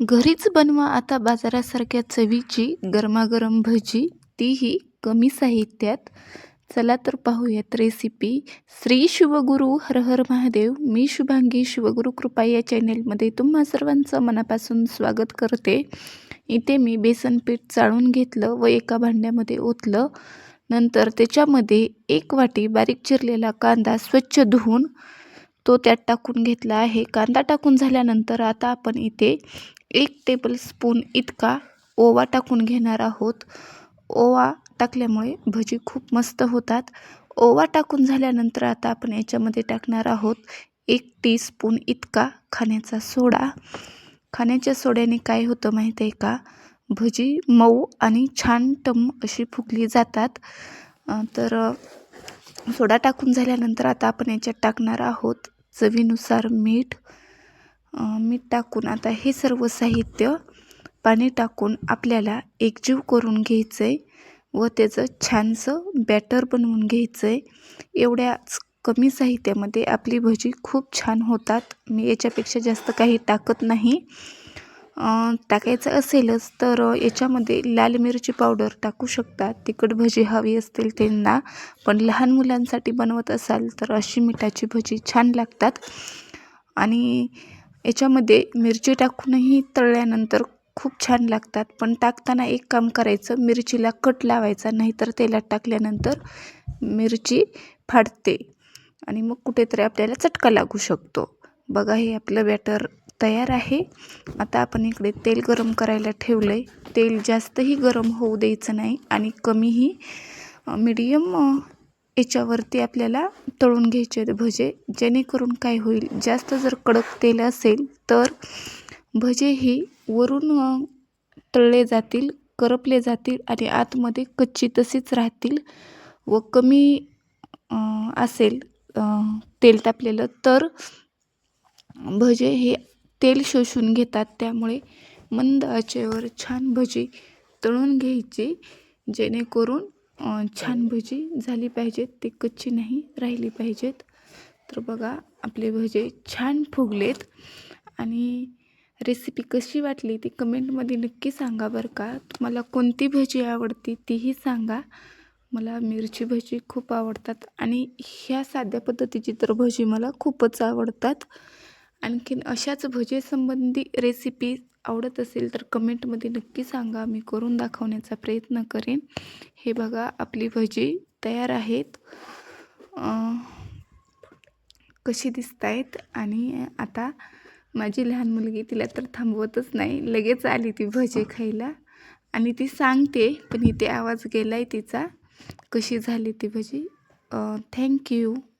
घरीच बनवा आता बाजारासारख्या चवीची गरमागरम भजी. तीही कमी साहित्यात. चला तर पाहूयात रेसिपी श्री शिवगुरु हर हर महादेव. मी शुभांगी शिवगुरु कृपा या चॅनेलमध्ये तुम्हा सर्वांचं मनापासून स्वागत करते. इथे मी बेसन पीठ चाळून घेतलं व एका भांड्यामध्ये ओतलं. नंतर त्याच्यामध्ये एक वाटी बारीक चिरलेला कांदा स्वच्छ धुवून तो त्यात टाकून घेतला आहे. कांदा टाकून झाल्यानंतर आता आपण इथे एक टेबलस्पून इतका ओवा टाकून घेणार आहोत. ओवा टाकल्यामुळे भजी खूप मस्त होतात. ओवा टाकून झाल्यानंतर आता आपण याच्यामध्ये टाकणार आहोत एक टीस्पून इतका खाण्याचा सोडा. खाण्याच्या सोड्याने काय होतं माहीत आहे का? भजी मऊ आणि छान टम अशी फुगली जातात. तर सोडा टाकून झाल्यानंतर आता आपण याच्यात टाकणार आहोत चवीनुसार मीठ. मीठ टाकून आता हे सर्व साहित्य पाणी टाकून आपल्याला एकजीव करून घ्यायचं आहे व त्याचं छानसं बॅटर बनवून घ्यायचं आहे एवढ्याच कमी साहित्यामध्ये आपली भजी खूप छान होतात. मी याच्यापेक्षा जास्त काही टाकत नाही. टाकायचं असेलच तर याच्यामध्ये लाल मिरची पावडर टाकू शकतात तिखट भजी हवी असतील त्यांना. पण लहान मुलांसाठी बनवत असाल तर अशी मिठाची भजी छान लागतात. आणि याच्यामध्ये मिरची टाकूनही तळल्यानंतर खूप छान लागतात. पण टाकताना एक काम करायचं मिरचीला कट लावायचा नाहीतर तेलात टाकल्यानंतर मिरची फाटते आणि मग कुठेतरी आपल्याला चटका लागू शकतो. बघा हे आपलं बॅटर तयार आहे. आता आपण इकडे तेल गरम करायला ठेवलं आहे तेल जास्तही गरम होऊ द्यायचं नाही आणि कमीही मिडियम याच्यावरती आपल्याला तळून घ्यायचे भजे. जेणेकरून काय होईल जास्त जर कडक तेल असेल तर भजे ही वरून तळले जातील करपले जातील आणि आतमध्ये कच्ची तशीच राहतील व कमी असेल तेल तापलेलं तर भजे हे तेल शोषून घेतात. त्यामुळे मंद आचेवर छान भजी तळून घ्यायची जेणेकरून छान भजी झाली पाहिजेत ते कच्ची नाही राहिली पाहिजेत. तर बघा आपले भजे छान फुगलेत. आणि रेसिपी कशी वाटली ती कमेंटमध्ये नक्की सांगा बरं का. तुम्हाला कोणती भजी आवडती तीही सांगा. मला मिरची भजी खूप आवडतात आणि ह्या साध्या पद्धतीची तर भजी मला खूपच आवडतात. आणखीन अशाच भजेसंबंधी रेसिपी आवडत असेल तर कमेंटमध्ये नक्की सांगा. मी करून दाखवण्याचा प्रयत्न करेन. हे बघा आपली भजी तयार आहेत. कशी दिसत आहेत आणि आता माझी लहान मुलगी तिला तर थांबवतच नाही. लगेच आली ती भजी खायला. आणि ती सांगते पण इथे आवाज गेला आहे तिचा. कशी झाली ती भजी? थँक्यू